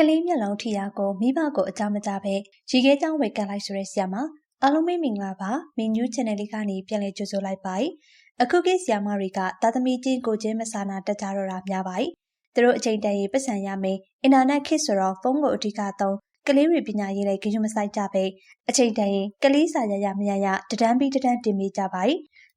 ကလေးမျက်လုံးထိရာကိုမိဘကိုအကြောင်းမကြားပဲရီခဲကြောင်းဝေကတ်လိုက်ဆိုတဲ့ဆရာမအားလုံးမင်္ဂလာပါမင်းညူး channel လေးကနေပြန်လည်ကြိုဆိုလိုက်ပါအခုကိဆရာမတွေကတာသမီချင်းကိုချင်းမဆာနာတက်ကြတော့တာများပါသူတို့အချိန်တန်ရေးပတ်စံရမယ်အင်တာနက်ခေတ်ဆိုတော့ဖုန်းကိုအဓိကသုံးကလေးတွေပညာရေးလိုက်ကြွမဆိုင်ကြပဲအချိန်တန်ရင်ကလေးစာရရမရရတဒန်းပြီးတဒန်းတင်မိကြပါ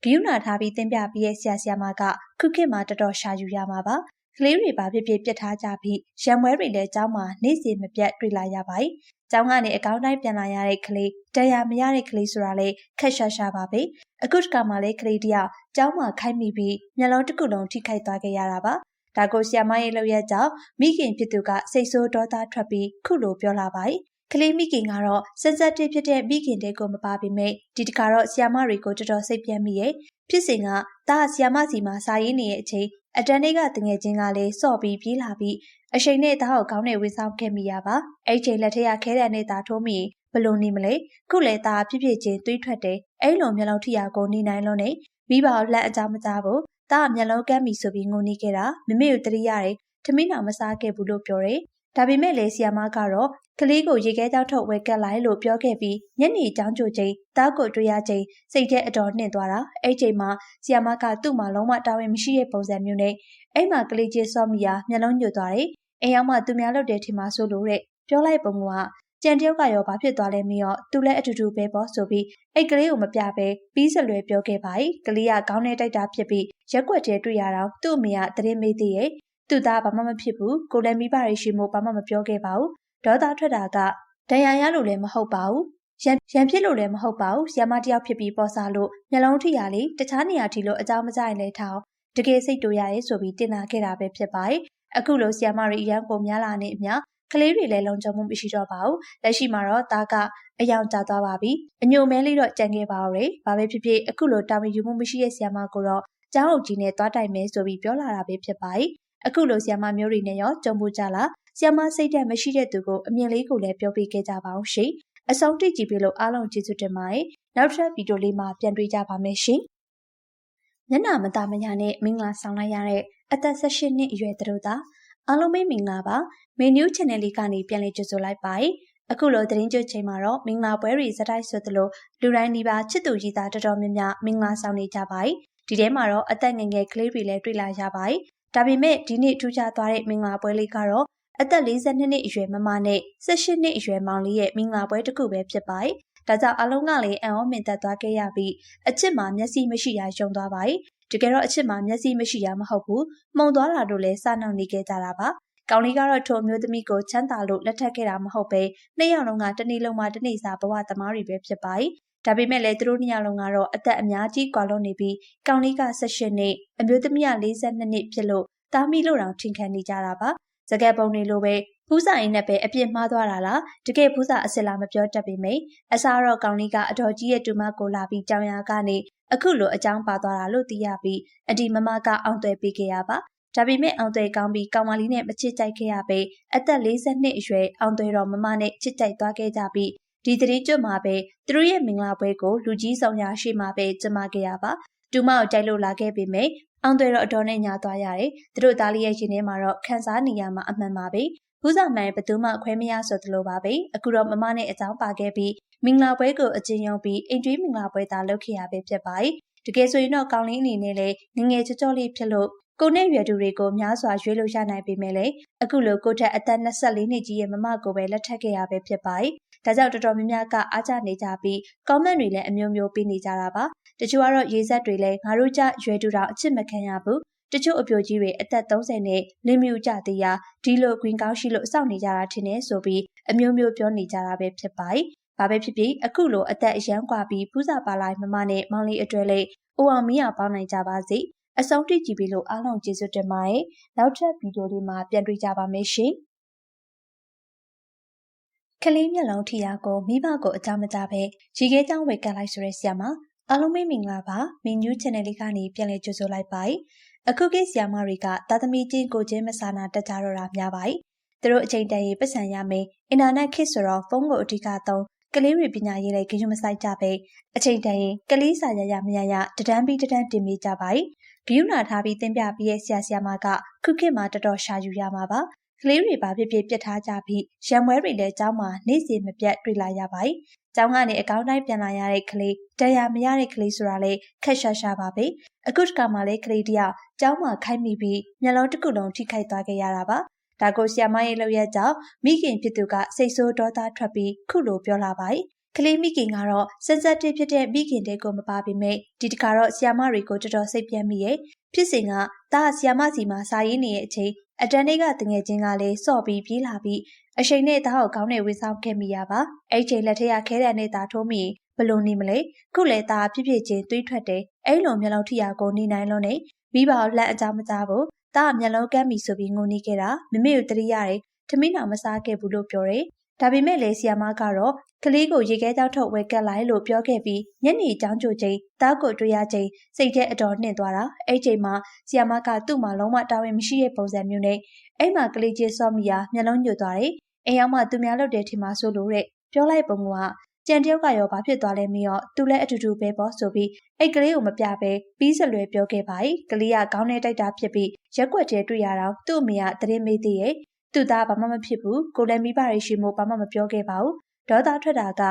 ဂယုဏထားပြီးသင်ပြပြီးရဲ့ဆရာဆရာမကခုခေတ်မှာတော်တော်ရှာယူရမှာပါ ကလေးတွေပါဖြစ်ဖြစ်ပြစ်ထားကြပြီးရံပွဲတွေလည်းကျောင်းမှာနေ့စဉ်မပြတ်တွေ့လာရပါတယ်။ကျောင်းကနေအကောင်းတိုင်းပြန်လာရတဲ့ကလေးတရားမရတဲ့ကလေးဆိုတာလေခက်ရှာရှာပါပဲ။အခုတခါမှလည်းကလေးတယောက်ကျောင်းမှာခိုက်မိပြီးမျက်လုံးတစ်ခုလုံးထိခိုက်သွားခဲ့ရတာပါ။ဒါကိုဆီယမရဲ့လောက်ရကြောင့်မိခင်ဖြစ်သူကစိတ်ဆိုးဒေါသထွက်ပြီးခုလိုပြောလာပါတယ်။ကလေးမိခင်ကတော့စက်စက်တစ်ဖြစ်တဲ့မိခင်တဲ့ကိုမပါပေမဲ့ဒီတခါတော့ဆီယမတွေကိုတော်တော်စိတ်ပြတ်မိရဲ့ဖြစ်စဉ်ကဒါဆီယမစီမှာစာရေးနေတဲ့အချိန် အတန်းလေးကတငယ်ချင်းကလည်းစော့ပြီးပြေးလာပြီးအရှိန်နဲ့သားကိုကောင်းနဲ့ဝေဆောင်ခဲ့မိရပါအဲ့ချိန်လက်ထက်ကခဲတဲ့နဲ့သားထိုးမိဘလို့နေမလဲခုလေသားပြည့်ပြည့်ချင်းတွေးထွက်တယ်အဲ့လိုမျက်လုံးထိရကိုနေနိုင်လို့နေမိဘကိုလက်အကြောင်းမကြားဘူးသားကမျက်လုံးကမ်းပြီဆိုပြီးငိုနေခဲ့တာမမေကိုတတိရတယ်ထမင်းတော်မစားခဲ့ဘူးလို့ပြောတယ် ဒါပေမဲ့လေဆီယမကတော့ကလေးကိုရေခဲကြောက်ထုတ်ဝဲကက်လိုက်လို့ပြောခဲ့ပြီးညနေချောင်းကြိုချိန်တားကိုတွေ့ရချိန်စိတ်ထဲအတော်နှင့်သွားတာအဲ့ချိန်မှာဆီယမကသူ့မှာလုံးဝတာဝန်မရှိတဲ့ပုံစံမျိုးနဲ့အဲ့မှာကလေးကြီးစောမီယာမျက်လုံးညွတ်သွားတယ်အိမ်ရောက်မှသူများလုပ်တဲ့ထင်မှာဆိုလို့တဲ့ပြောလိုက်ပုံကကြံတယောက်ကရောဘာဖြစ်သွားလဲမရောသူလည်းအတူတူပဲပေါ့ဆိုပြီးအဲ့ကလေးကိုမပြပဲပြီးစလွယ်ပြောခဲ့ပါ යි ကလေးကခေါင်းနဲ့တိုက်တာဖြစ်ပြီးရက်ွက်တဲတွေ့ရတော့သူ့အမေကတရင်မေးသေးရဲ့ သူ့သားဘာမှမဖြစ်ဘူးကိုလည်းမိဘတွေရှိမို့ဘာမှမပြောခဲ့ပါဘူးဒေါသထွက်တာကဒဏ်ရာရလို့လည်းမဟုတ်ပါဘူးရံရံဖြစ်လို့လည်းမဟုတ်ပါဘူး။ဆီယမတယောက်ဖြစ်ပြီးပေါ်စားလို့မျက်လုံးထိရလေတခြားနေရာထိလို့အကြောင်းမကြရင်လည်းထောင်းတကယ်စိတ်တူရရဲဆိုပြီးတင်လာခဲ့တာပဲဖြစ်ပါတယ်။အခုလိုဆီယမတွေအရန်ပုံများလာနေအမျှကလေးတွေလည်းလုံခြုံမှုမရှိတော့ပါဘူး။လက်ရှိမှာတော့တာကအယောင်ကျသွားပါပြီ။အညိုမဲလေးတော့ကြံခဲ့ပါတော့တယ်။ဘာပဲဖြစ်ဖြစ်အခုလိုတာဝန်ယူမှုမရှိတဲ့ဆီယမကိုတော့ကျောင်းအုပ်ကြီးနဲ့သွားတိုင်မယ်ဆိုပြီးပြောလာတာပဲဖြစ်ပါတယ်။ အခုလိုဆီယမမျိုးတွေနဲ့ရောကြုံဖို့ကြလားဆီယမစိတ်ဓာတ်မရှိတဲ့သူကိုအမြင်လေးကိုလည်းပြောပြခဲ့ကြပါအောင်ရှင်။အဆုံးထိကြည့်ပြီးလို့အားလုံးကျေးဇူးတင်ပါတယ်။နောက်ထပ်ဗီဒီယိုလေးမှာပြန်တွေ့ကြပါမယ်ရှင်။ညနာမတာမညာနဲ့မင်္ဂလာဆောင်လိုက်ရတဲ့အသက်18နှစ်အရွယ်သူတို့သာအားလုံးပဲမင်္ဂလာပါ။ Menu Channel လေးကနေပြန်လည်ကြိုဆိုလိုက်ပါတယ်။အခုလိုသတင်းကြွချိန်မှာတော့မင်္ဂလာပွဲတွေစတိုက်ဆိုသလိုလူတိုင်းဒီပါချစ်သူကြီးသားတော်တော်များများမင်္ဂလာဆောင်နေကြပါတယ်။ဒီထဲမှာတော့အသက်ငယ်ငယ်ကလေးတွေလည်းတွေ့လာရပါတယ်။ ဒါပေမဲ့ဒီနေ့ထူးခြားသွားတဲ့မင်္ဂလာပွဲလေးကတော့အသက်42နှစ်အရွယ်မမနဲ့18နှစ်အရွယ်မောင်လေးရဲ့မင်္ဂလာပွဲတစ်ခုပဲဖြစ်ပါတယ်။ဒါကြောင့်အလုံးကလည်းအံ့ဩမြင့်သက်သွားခဲ့ရပြီးအချစ်မှာမျက်စိမရှိတာယုံသွားပါတယ်။တကယ်တော့အချစ်မှာမျက်စိမရှိတာမဟုတ်ဘူး။မှုံသွားတာတို့လည်းစနှောင်နေခဲ့ကြတာပါ။ကောင်းလေးကတော့ထိုမျိုးသမီးကိုချမ်းသာလို့လက်ထပ်ခဲ့တာမဟုတ်ပဲနှစ်ယောက်လုံးကတနေ့လုံးမှတနေ့စာဘဝသမားတွေပဲဖြစ်ပါတယ်။ ဒါပေမဲ့လည်းသူတို့နှစ်ယောက်လုံးကတော့အသက်အများကြီးကွာလွန်နေပြီးကောင်းလေးက18နှစ်အမျိုးသမီးက42နှစ်ဖြစ်လို့တာမီလို့တောင်ထင်ခံနေကြတာပါစကက်ပုံတွေလိုပဲဖူးစာရင်းနဲ့ပဲအပြစ်မှားသွားတာလားတကယ်ဖူးစာအစ်စ်လားမပြောတတ်ပေမယ့်အစားတော့ကောင်းလေးကအတော်ကြီးရဲ့တူမကိုလာပြီးကြောင်ရကနေအခုလိုအကြောင်းပါသွားတာလို့သိရပြီးအဒီမမကအောင်သွဲပေးခဲ့ရပါဒါပေမဲ့အောင်သွဲကောင်းပြီးကောင်မလေးနဲ့မချစ်ကြိုက်ခဲ့ရပေအသက်40နှစ်အရွယ်အောင်သွဲတော်မမနဲ့ချစ်ကြိုက်သွားခဲ့ကြပြီး ဒီတရင်ကျွတ်မှာပဲသူတို့ရဲ့မင်္ဂလာပွဲကိုလူကြီးဆောင်ရာရှိမှာပဲကျမခဲ့ရပါတူမကိုကြိုက်လို့လာခဲ့ပေမယ့်အောင်တွေတော့အတော်နဲ့ညာသွားရတယ်။သူတို့သားလေးရဲ့ရှင်ထဲမှာတော့ခန်းစားနေရမှာအမှန်ပါပဲ။ဘူးစာမှန်ဘသူမှခွဲမရဆိုသလိုပါပဲ။အခုတော့မမနဲ့အကြောင်းပါခဲ့ပြီးမင်္ဂလာပွဲကိုအကျဉ်းရုံပြီးအိမ်ကျွေးမင်္ဂလာပွဲသာလုပ်ခဲ့ရပဲဖြစ်ပါတယ်။တကယ်ဆိုရင်တော့ကောင်းလင်းအနေနဲ့လည်းငငယ်ချောချောလေးဖြစ်လို့ကိုနဲ့ရွယ်သူတွေကိုများစွာရွေးလို့ရနိုင်ပေမဲ့လည်းအခုလိုကိုထက်အသက်24နှစ်ကြီးရဲ့မမကိုပဲလက်ထပ်ခဲ့ရပဲဖြစ်ပါတယ်။ ဒါကြောင့်တော်တော်များများကအားကျနေကြပြီး comment တွေလည်းအမျိုးမျိုးပေးနေကြတာပါတချို့ကတော့ရေးဆက်တွေလည်းငါတို့ကြရွယ်တူတောင်အချစ်မခံရဘူးတချို့အပြိုကြီးတွေအသက်30နဲ့လင်းမြူကြသေးရာဒီလို green ကောင်းရှိလို့စောင့်နေကြတာထင်နေဆိုပြီးအမျိုးမျိုးပြောနေကြတာပဲဖြစ်ပါတယ်။ဘာပဲဖြစ်ဖြစ်အခုလိုအသက်အရန်กว่าပြီးဖူးစာပါလိုက်မမနဲ့မောင်လေးအတွဲလေးအိုအောင်မီးအောင်ပေါင်းနိုင်ကြပါစေ။အဆုံးထိကြည့်ပြီးလို့အားလုံးကျေးဇူးတင်ပါတယ်။နောက်ထပ်ဗီဒီယိုလေးမှာပြန်တွေ့ကြပါမယ်ရှင်။ ကလေးမျက်လုံးထီယာကိုမိဘကိုအကြောင်းမကြားပဲရီခဲကြောင်းဝေကတ်လိုက်ဆိုတဲ့ဆရာမအားလုံးမင်္ဂလာပါမင်းညူး channel လေးကနေပြန်လည်ကြိုဆိုလိုက်ပါတယ်အခုကိဆရာမတွေကတာသမီချင်းကိုချင်းမဆာနာတက်ကြတော့တာများပါတယ်သူတို့အချိန်တန်ရေးပတ်စံရမယ်အင်တာနက်ခေတ်ဆိုတော့ဖုန်းကိုအဓိကသုံးကလေးတွေပညာရေးလိုက်ကြွမဆိုင်ကြပဲအချိန်တန်ရင်ကလေးစာရရမရရတဒန်းပြီးတဒန်းတင်မိကြပါတယ်ဂယုဏထားပြီးသင်ပြပြီးရဲ့ဆရာဆရာမကခုခေတ်မှာတော်တော်ရှာယူရမှာပါ ကကလေးတွေပါဖြစ်ဖြစ်ပြစ်ထားကြပြီးရံပွဲတွေလည်းကျောင်းမှာနေ့စဉ်မပြတ်တွေ့လာရပါတယ်။ကျောင်းကနေအကောင်းတိုင်းပြန်လာရတဲ့ကလေးတရားမရတဲ့ကလေးဆိုတာလေခက်ရှာရှာပါပဲ။အခုတခါမှလည်းကလေးတယောက်ကျောင်းမှာခိုက်မိပြီးမျက်လုံးတစ်ခုလုံးထိခိုက်သွားခဲ့ရတာပါ။ဒါကိုဆီယမရဲ့လောက်ရကြောင့်မိခင်ဖြစ်သူကစိတ်ဆိုးဒေါသထွက်ပြီးခုလိုပြောလာပါတယ်။ကလေးမိခင်ကတော့စင်စက်တစ်ဖြစ်တဲ့မိခင်တဲ့ကိုမပါပေမဲ့ဒီတခါတော့ဆီယမတွေကိုတော်တော်စိတ်ပြတ်မိရဲ့ဖြစ်စဉ်ကဒါဆီယမစီမှာစာရေးနေတဲ့အချိန် အတန်းလေးကတငယ်ချင်းကလည်းစော့ပြီးပြေးလာပြီးအချိန်နဲ့သားကိုကောင်းနေဝေဆောင်ခဲ့မိရပါအဲ့ချိန်လက်ထက်ရခဲတဲ့နဲ့သားထိုးမိဘလို့နေမလဲခုလေသားဖြစ်ဖြစ်ချင်းတွေးထွက်တယ်အဲ့လိုမျက်လုံးထိရကိုနေနိုင်လို့နေမိဘလှမ်းအကြမကြဘူးသားမျက်လုံးကမ်းပြီဆိုပြီးငိုနေခဲ့တာမမေကိုတတိရတယ်ထမင်းတော်မစားခဲ့ဘူးလို့ပြောတယ်ဒါပေမဲ့လေဆီယာမကတော့ ကလေးကိုရေခဲကြောက်ထုတ်ဝဲကက်လိုက်လို့ပြောခဲ့ပြီးညနေချောင်းကြိုချိန်တားကိုတွေ့ရချိန်စိတ်ထဲအတော်နှင့်သွားတာအဲ့ချိန်မှာဆီယာမကသူ့မှာလုံးဝတာဝန်မရှိတဲ့ပုံစံမျိုးနဲ့အဲ့မှာကလေးချင်းစောမိယာမျက်လုံးညို့သွားတယ်အိမ်ရောက်မှသူများလုပ်တဲ့ထင်မှာဆိုလို့တဲ့ပြောလိုက်ပုံကကြံတယောက်ကရောဘာဖြစ်သွားလဲမရောသူလည်းအတူတူပဲပေါ့ဆိုပြီးအဲ့ကလေးကိုမပြပဲပြီးစလွယ်ပြောခဲ့ပါ යි ကလေးကခေါင်းထဲတိုက်တာဖြစ်ပြီးရက်ွက်တဲတွေ့ရတော့သူ့အမေကတရင်မေးသေးရဲ့သူ့သားဘာမှမဖြစ်ဘူးကိုလည်းမိဘတွေရှိမို့ဘာမှမပြောခဲ့ပါဘူး ဒေါသထွက်တာက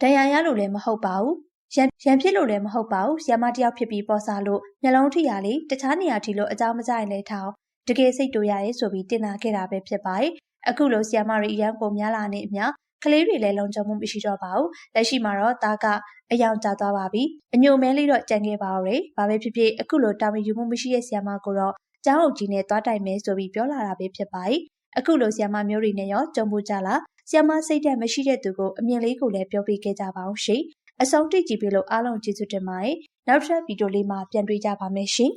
ဒဏ်ရာရလို့လည်းမဟုတ်ပါဘူးရန်ရန်ဖြစ်လို့လည်းမဟုတ်ပါဘူးရမတယောက်ဖြစ်ပြီးပေါ်စားလို့မျက်လုံးထိရလေတခြားနေရာထိလို့အကြောင်းမကြရင်လည်းထောင်တကယ်စိတ်တူရတယ်ဆိုပြီးတင်လာခဲ့တာပဲဖြစ်ပါတယ်အခုလိုဆီယမတွေအရန်ပုံများလာနေအမျှကလေးတွေလည်းလုံခြုံမှုမရှိတော့ပါဘူးလက်ရှိမှာတော့တာကအယောင်ကျသွားပါပြီအညိုမဲလေးတော့ကြံခဲ့ပါဦးတယ်ဘာပဲဖြစ်ဖြစ်အခုလိုတာဝန်ယူမှုမရှိတဲ့ဆီယမကိုတော့ကျောင်းအုပ်ကြီးနဲ့သွားတိုင်မယ်ဆိုပြီးပြောလာတာပဲဖြစ်ပါတယ်အခုလိုဆီယမမျိုးတွေနဲ့ရောကြုံဖို့ကြလား ဆီယမစိတ်ဓာတ်မရှိတဲ့သူကိုအမြင်လေးကိုလည်းပြောပြခဲ့ကြပါအောင်ရှင်အဆုံးတိကြည့်ပြီးလို့အားလုံးကျေးဇူးတင်ပါတယ်နောက်ထပ်ဗီဒီယိုလေးမှာပြန်တွေ့ကြပါမယ်ရှင်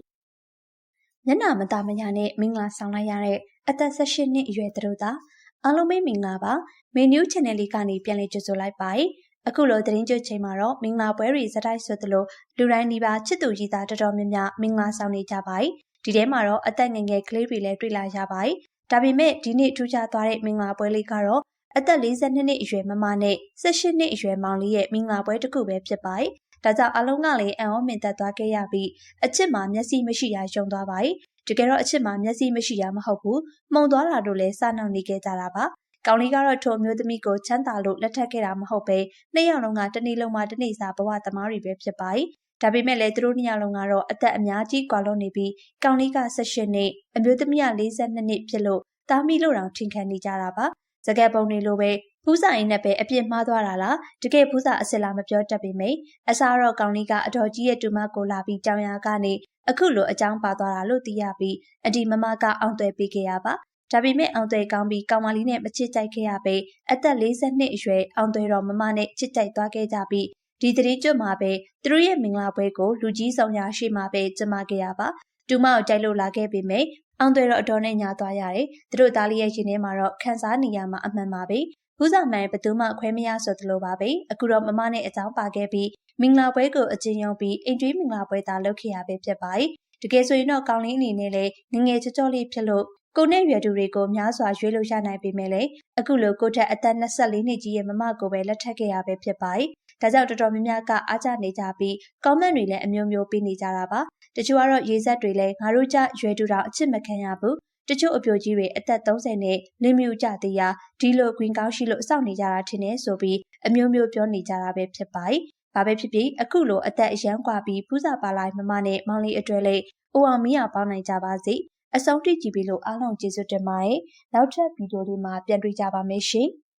ညနာမတာမညာနဲ့မင်္ဂလာဆောင်လိုက်ရတဲ့အသက်18နှစ်အရွယ်သူတို့သာအားလုံးပဲမင်္ဂလာပါမင်း new channel လေးကနေပြန်လည်ကြိုဆိုလိုက်ပါတယ်အခုလိုသတင်းကြွချိန်မှာတော့မင်္ဂလာပွဲတွေစတိုက်ဆိုသလိုလူတိုင်းဒီပါချစ်သူကြီးသားတော်တော်များများမင်္ဂလာဆောင်နေကြပါတယ်ဒီထဲမှာတော့အသက်ငယ်ငယ်ကလေးတွေလည်းတွေ့လာရပါတယ်ဒါပေမဲ့ဒီနေ့ထူးခြားသွားတဲ့မင်္ဂလာပွဲလေးကတော့ အသက်42နှစ်အရွယ်မမနဲ့18နှစ်အရွယ်မောင်လေးရဲ့မင်္ဂလာပွဲတစ်ခုပဲဖြစ်ပါတယ်။ဒါကြောင့်အလုံးကလည်းအံ့ဩမြင့်သက်သွားခဲ့ရပြီးအချစ်မှာမျက်စိမရှိတာယုံသွားပါတယ်။တကယ်တော့အချစ်မှာမျက်စိမရှိတာမဟုတ်ဘူး။မှုံသွားတာတို့လည်းစနှောက်နေခဲ့ကြတာပါ။ကောင်းလေးကတော့ထိုမျိုးသမီးကိုချမ်းသာလို့လက်ထပ်ခဲ့တာမဟုတ်ပဲနှစ်ယောက်လုံးကတနေ့လုံးမှတနေ့စာဘဝသမားတွေပဲဖြစ်ပါတယ်။ဒါပေမဲ့လည်းသူတို့နှစ်ယောက်လုံးကတော့အသက်အများကြီးကွာလွန်နေပြီးကောင်းလေးက18နှစ်အမျိုးသမီးက42နှစ်ဖြစ်လို့တားမိလို့တောင်ထင်ခံနေကြတာပါ စကက်ပုံတွေလိုပဲဖူးစာရင်းနဲ့ပဲအပြစ်မှားသွားတာလားတကယ်ဖူးစာအစ်စ်လားမပြောတတ်ပေမယ့်အစားတော့ကောင်းလေးကအတော်ကြီးရဲ့တူမကိုလာပြီးကြောင်ရကနေအခုလိုအကြောင်းပါသွားတာလို့သိရပြီးအဒီမမကအောင်သွဲပေးခဲ့ရပါဒါပေမဲ့အောင်သွဲကောင်းပြီးကောင်မလေးနဲ့မချစ်ကြိုက်ခဲ့ရပေအသက်40နှစ်အရွယ်အောင်သွဲတော်မမနဲ့ချစ်ကြိုက်သွားခဲ့ကြပြီးဒီတတိကျွတ်မှာပဲသူတို့ရဲ့မင်္ဂလာပွဲကိုလူကြီးဆောင်ရာရှိမှာပဲကျမခဲ့ရပါတူမကိုကြိုက်လို့လာခဲ့ပေမဲ့ အောင်သွဲတော့အတော်နဲ့ညာသွားရတယ်သူတို့သားလေးရဲ့ရှင်ထဲမှာတော့ခန်းစားနေရမှာအမှန်ပါပဲဖူးစာမှန်ဘသူမှခွဲမရဆိုသလိုပါပဲအခုတော့မမနဲ့အကြောင်းပါခဲ့ပြီးမင်္ဂလာပွဲကိုအကျဉ်းယုံပြီးအိမ်တွင်းမင်္ဂလာပွဲသာလုပ်ခဲ့ရပဲဖြစ်ပါတယ်တကယ်ဆိုရင်တော့ကောင်းလင်းအနေနဲ့လည်းငငယ်ချောချောလေးဖြစ်လို့ ကိုနဲ့ရွယ်သူတွေကိုများစွာရွေးလို့ရနိုင်ပေမဲ့လည်းအခုလိုကိုထက်အသက်24နှစ်ကြီးရဲ့မမကိုပဲလက်ထပ်ခဲ့ရပဲဖြစ်ပါတယ်။ဒါကြောင့်တော်တော်များများကအားကျနေကြပြီး comment တွေလည်းအမျိုးမျိုးပေးနေကြတာပါ။တချို့ကတော့ရေးဆက်တွေလည်းငါတို့ကြရွယ်တူတောင်အချစ်မခံရဘူး။တချို့အပြိုကြီးတွေအသက်30နဲ့လင်းမြူကြသေးရာဒီလို green ကောင်းရှိလို့စောင့်နေကြတာထင်နေဆိုပြီးအမျိုးမျိုးပြောနေကြတာပဲဖြစ်ပါတယ်။ဘာပဲဖြစ်ဖြစ်အခုလိုအသက်အရန်กว่าပြီးဖူးစာပါလိုက်မမနဲ့မောင်လေးအတွဲလေးအိုအောင်မီးအောင်ပေါင်းနိုင်ကြပါစေ။ အဆုံးထိကြည့်ပြီးလို့အားလုံးကျေးဇူးတင်ပါတယ်။နောက်ထပ်ဗီဒီယိုလေးမှာပြန်တွေ့ကြပါမယ်ရှင်။